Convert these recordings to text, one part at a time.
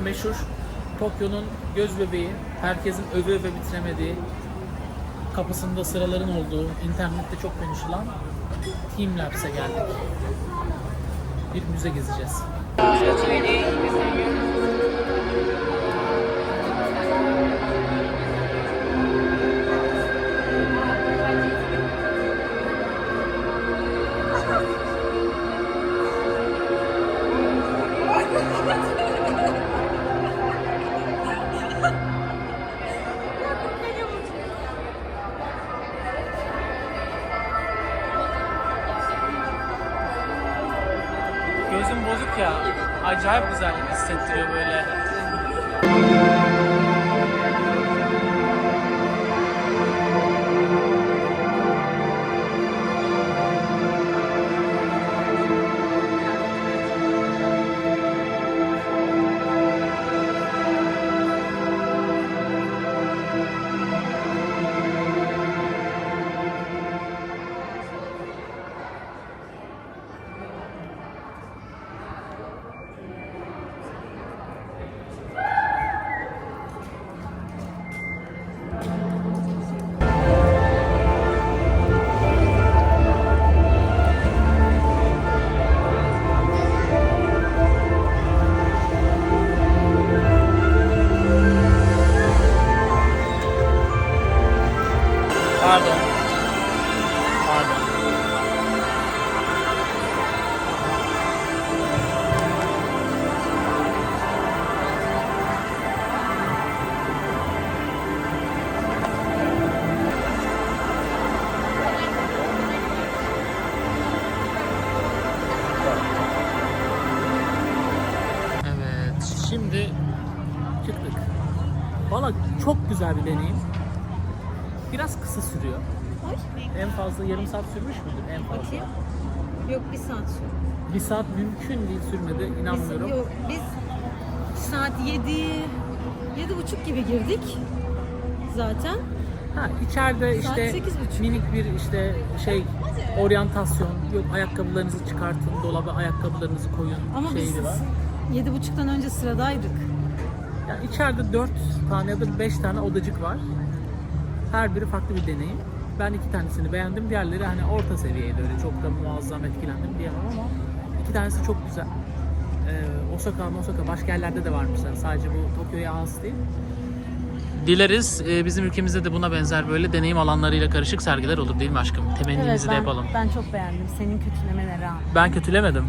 şimdi meşhur Tokyo'nun göz bebeği, herkesin öve öve bitiremediği, kapısında sıraların olduğu, internette çok konuşulan Team Labs'e geldik. Bir müze gezeceğiz. Acayip güzel hissettiriyor böyle. Çok güzel bir deneyim. Biraz kısa sürüyor. En fazla yarım saat sürmüş müdür en fazla? Bakayım. Yok bir saat sürdü. Bir saat mümkün değil sürmedi Biz, inanmıyorum. yok biz saat 7 yedi buçuk gibi girdik zaten. Ha içeride Saat işte sekiz buçuk. minik bir işte şey oryantasyon yok ayakkabılarınızı çıkartın dolaba ayakkabılarınızı koyun Ama biz var. yedi buçuktan önce sıradaydık. Yani içeride 4 tane ya da 5 tane odacık var. Her biri farklı bir deneyim. Ben iki tanesini beğendim. Diğerleri hani orta seviyeydi öyle çok da muazzam etkilendim diyemem ama iki tanesi çok güzel. Ee, Osaka, Osaka başka yerlerde de varmışlar. Sadece bu Tokyo'ya has değil. Dileriz e, bizim ülkemizde de buna benzer böyle deneyim alanlarıyla karışık sergiler olur değil mi aşkım? Temennimizi de ben, yapalım. ben çok beğendim senin kötülemene rağmen. Ben kötülemedim.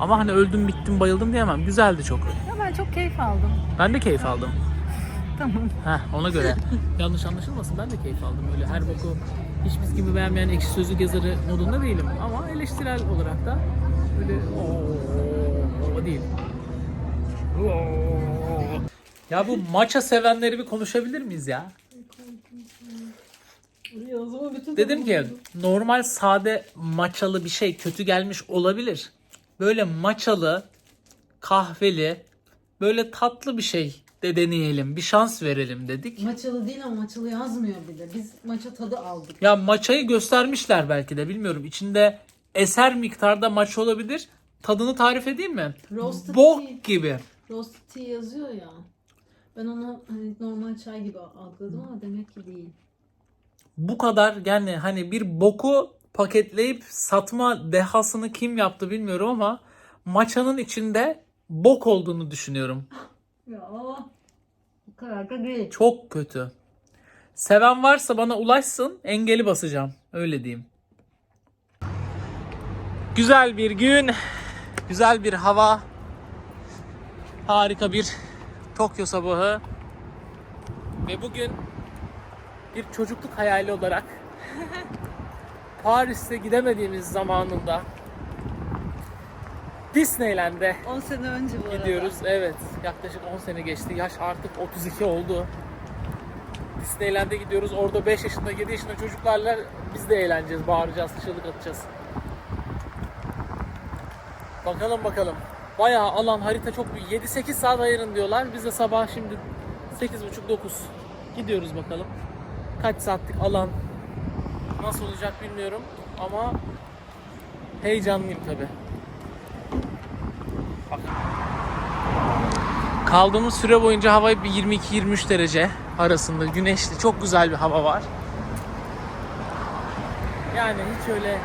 Ama hani öldüm bittim bayıldım diyemem. Güzeldi çok. Ya ben çok keyif aldım. Ben de keyif aldım. Tamam. Heh, ona göre. Yanlış anlaşılmasın ben de keyif aldım. Öyle her boku hiç biz gibi beğenmeyen ekşi sözlük yazarı modunda değilim. Ama eleştirel olarak da öyle o değil. Ya bu maça sevenleri bir konuşabilir miyiz ya? Dedim ki normal sade maçalı bir şey kötü gelmiş olabilir. Böyle maçalı, kahveli, böyle tatlı bir şey de deneyelim. Bir şans verelim dedik. Maçalı değil ama maçalı yazmıyor bir de. Biz maça tadı aldık. Ya maçayı göstermişler belki de bilmiyorum. İçinde eser miktarda maç olabilir. Tadını tarif edeyim mi? Roasted tea. Bok gibi. Roasted tea yazıyor ya. Ben onu hani normal çay gibi algıladım ama demek ki değil. Bu kadar yani hani bir boku paketleyip satma dehasını kim yaptı bilmiyorum ama maçanın içinde bok olduğunu düşünüyorum. Ya o kadar da değil. Çok kötü. Seven varsa bana ulaşsın engeli basacağım. Öyle diyeyim. Güzel bir gün. Güzel bir hava. Harika bir Tokyo sabahı. Ve bugün bir çocukluk hayali olarak Paris'te gidemediğimiz zamanında Disneyland'e 10 sene önce bu arada. Gidiyoruz. Evet. Yaklaşık 10 sene geçti. Yaş artık 32 oldu. Disneyland'e gidiyoruz. Orada 5 yaşında, 7 yaşında çocuklarla biz de eğleneceğiz, bağıracağız, çığlık atacağız. Bakalım bakalım. Bayağı alan, harita çok büyük. 7-8 saat ayırın diyorlar. Biz de sabah şimdi 8.30-9 gidiyoruz bakalım. Kaç saatlik alan nasıl olacak bilmiyorum ama heyecanlıyım tabii. Kaldığımız süre boyunca hava bir 22-23 derece arasında. Güneşli. Çok güzel bir hava var. Yani hiç öyle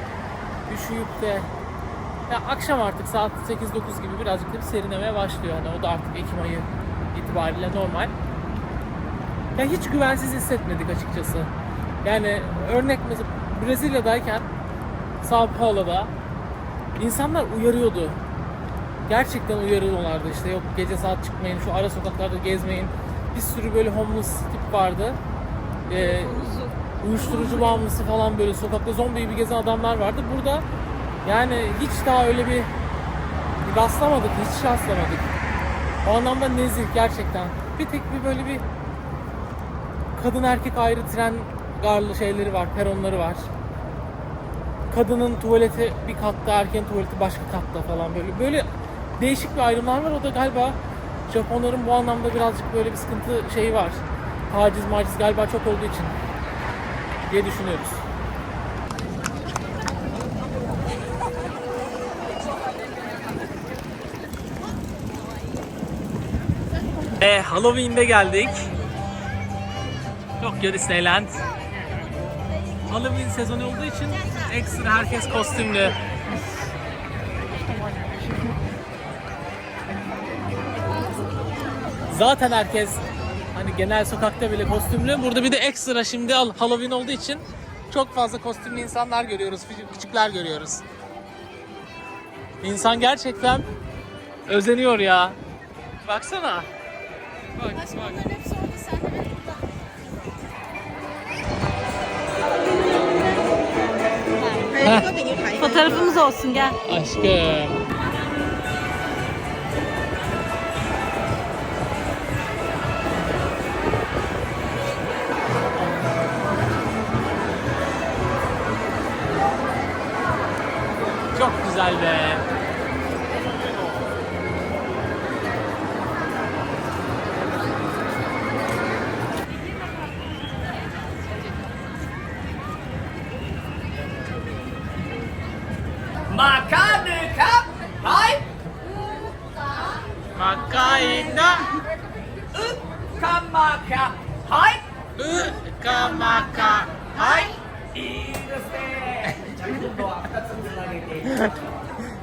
üşüyüp de ya akşam artık saat 8-9 gibi birazcık da bir serinlemeye başlıyor. Yani o da artık Ekim ayı itibariyle normal. Ya hiç güvensiz hissetmedik açıkçası. Yani örnek mesela Brezilya'dayken Sao Paulo'da insanlar uyarıyordu. Gerçekten uyarıyorlardı işte yok gece saat çıkmayın, şu ara sokaklarda gezmeyin. Bir sürü böyle homeless tip vardı. Ee, uyuşturucu bağımlısı falan böyle sokakta zombi gibi gezen adamlar vardı. Burada yani hiç daha öyle bir rastlamadık, hiç rastlamadık. O anlamda nezih gerçekten. Bir tek bir böyle bir kadın erkek ayrı tren garlı şeyleri var, peronları var. Kadının tuvaleti bir katta, erkeğin tuvaleti başka katta falan böyle. Böyle değişik bir ayrımlar var. O da galiba Japonların bu anlamda birazcık böyle bir sıkıntı şeyi var. Taciz maciz galiba çok olduğu için diye düşünüyoruz. E, Halloween'de geldik. Tokyo Disneyland. Halloween sezonu olduğu için ekstra herkes kostümlü. Zaten herkes hani genel sokakta bile kostümlü. Burada bir de ekstra şimdi al- Halloween olduğu için çok fazla kostümlü insanlar görüyoruz, küçük- küçükler görüyoruz. İnsan gerçekten özeniyor ya. Baksana. Bak, bak. Fotoğrafımız olsun gel. Aşkım. かいな。うかまか。はい。うかまか。はい。い。いですね。じゃ今度はつげて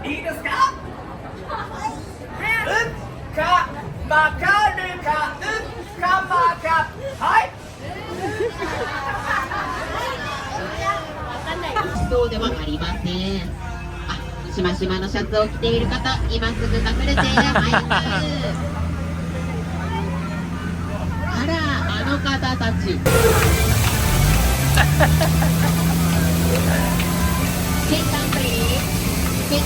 いいですか？うかまかるか。うかまか。はい。そうではありません。しましまのシャツを着ている方、今すぐ隠れていります。あら、あの方たち。ケンタンプリーケン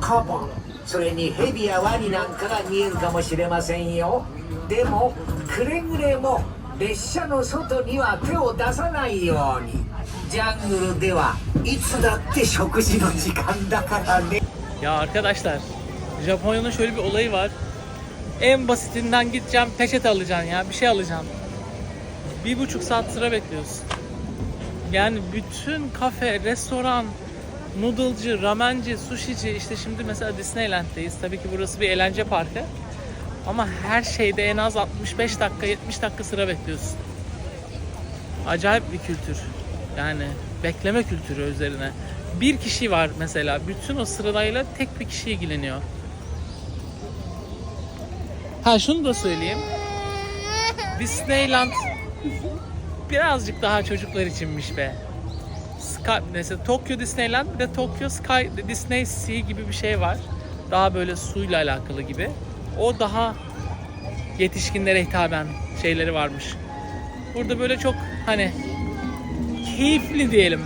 タン。それにヘビやワニなんかが見えるかもしれませんよでもくれぐれも列車の外には手を出さないようにジャングルではいつだって食事の時間だからね Ya arkadaşlar, Japonya'nın şöyle bir olayı var. En basitinden gideceğim, peçete alacaksın ya, bir şey alacaksın. Bir buçuk saat sıra bekliyorsun. Yani bütün kafe, restoran, noodle'cı, ramenci, sushici, işte şimdi mesela Disneyland'deyiz. Tabii ki burası bir eğlence parkı. Ama her şeyde en az 65 dakika, 70 dakika sıra bekliyorsun. Acayip bir kültür. Yani bekleme kültürü üzerine. Bir kişi var mesela. Bütün o sırayla tek bir kişi ilgileniyor. Ha şunu da söyleyeyim. Disneyland birazcık daha çocuklar içinmiş be. Sky, mesela Tokyo Disneyland bir de Tokyo Sky Disney Sea gibi bir şey var. Daha böyle suyla alakalı gibi. O daha yetişkinlere hitaben şeyleri varmış. Burada böyle çok hani keyifli diyelim.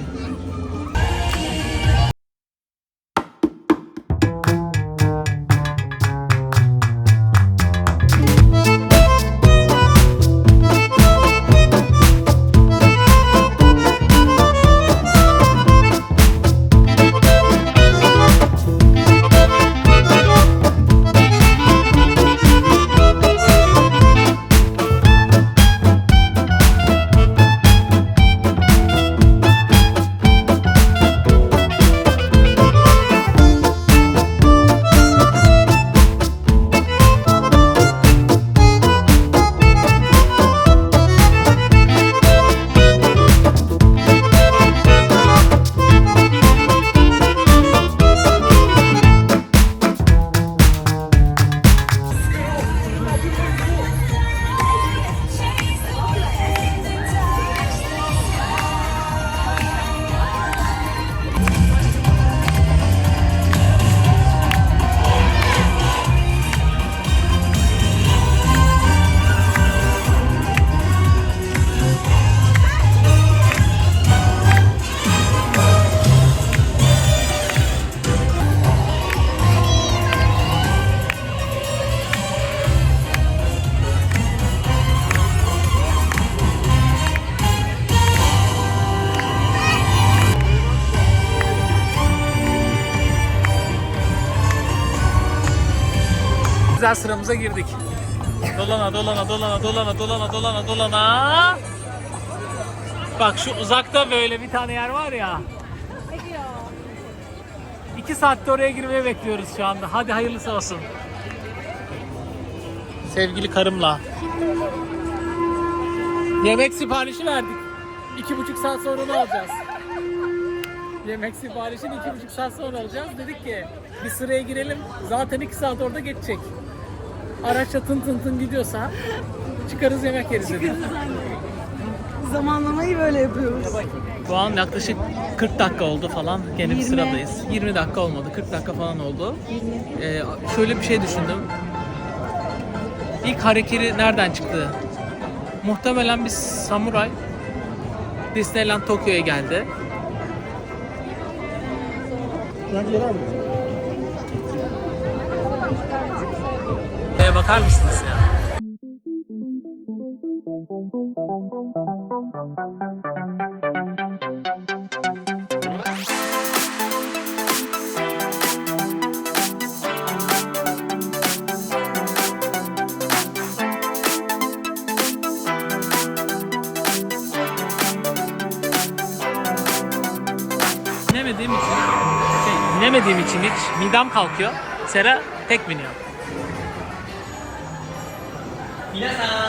Güzel sıramıza girdik. Dolana dolana dolana dolana dolana dolana dolana. Bak şu uzakta böyle bir tane yer var ya. İki saatte oraya girmeye bekliyoruz şu anda. Hadi hayırlısı olsun. Sevgili karımla. Yemek siparişi verdik. İki buçuk saat sonra ne alacağız? Yemek siparişini iki buçuk saat sonra alacağız. Dedik ki bir sıraya girelim. Zaten iki saat orada geçecek. Araçla tın tın tın gidiyorsa çıkarız yemek yeriz dedik. Zamanlamayı böyle yapıyoruz. Şu an yaklaşık 40 dakika oldu falan. Gene bir 20. sıradayız. 20 dakika olmadı. 40 dakika falan oldu. Ee, şöyle bir şey düşündüm. İlk hareketi nereden çıktı? Muhtemelen bir samuray Disneyland Tokyo'ya geldi. Ee, bakar mısınız ya? Binemediğim için, şey, binemediğim için hiç midem kalkıyor. Sera tek biniyor. Aşkım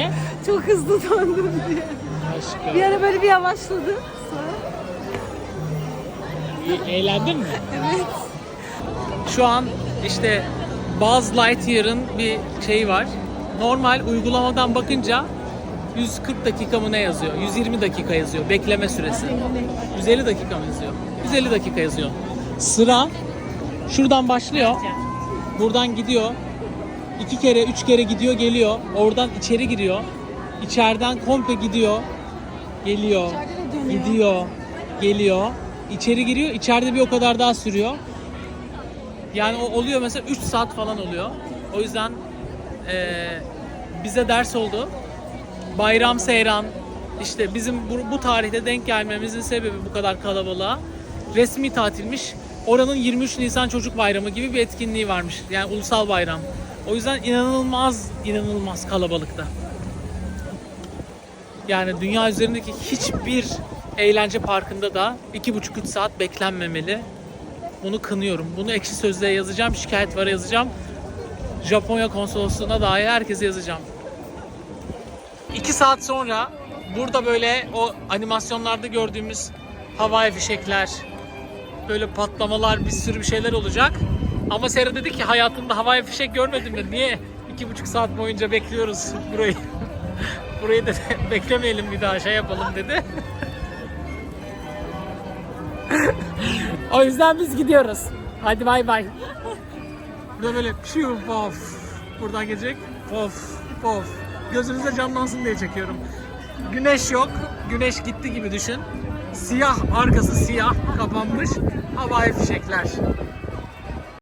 Niye? Çok hızlı döndüm diye. Aşkım. Bir ara böyle bir yavaşladı. Sonra Eğlendin mi? Evet. Şu an işte Buzz Lightyear'ın bir şeyi var. Normal uygulamadan bakınca 140 dakika mı ne yazıyor? 120 dakika yazıyor bekleme süresi. 150 dakika mı yazıyor? 150 dakika yazıyor. Sıra şuradan başlıyor. Buradan gidiyor. İki kere, üç kere gidiyor, geliyor. Oradan içeri giriyor. İçeriden komple gidiyor. Geliyor. Gidiyor. Geliyor. içeri giriyor. İçeride bir o kadar daha sürüyor. Yani o oluyor mesela 3 saat falan oluyor. O yüzden eee, bize ders oldu. Bayram Seyran işte bizim bu, bu tarihte denk gelmemizin sebebi bu kadar kalabalığa. Resmi tatilmiş. Oranın 23 Nisan Çocuk Bayramı gibi bir etkinliği varmış. Yani ulusal bayram. O yüzden inanılmaz inanılmaz kalabalıkta. Yani dünya üzerindeki hiçbir eğlence parkında da 2,5-3 saat beklenmemeli. Bunu kınıyorum. Bunu ekşi sözlüğe yazacağım, şikayet var yazacağım. Japonya konsolosluğuna dair herkese yazacağım. 2 saat sonra burada böyle o animasyonlarda gördüğümüz havai fişekler, böyle patlamalar, bir sürü bir şeyler olacak. Ama Sera dedi ki hayatında havai fişek görmedim de niye iki buçuk saat boyunca bekliyoruz burayı. Burayı da beklemeyelim bir daha şey yapalım dedi. o yüzden biz gidiyoruz. Hadi bay bay. Burada böyle piu pof. Buradan gelecek. Pof pof. Gözünüzde canlansın diye çekiyorum. Güneş yok. Güneş gitti gibi düşün. Siyah arkası siyah kapanmış. Havai fişekler.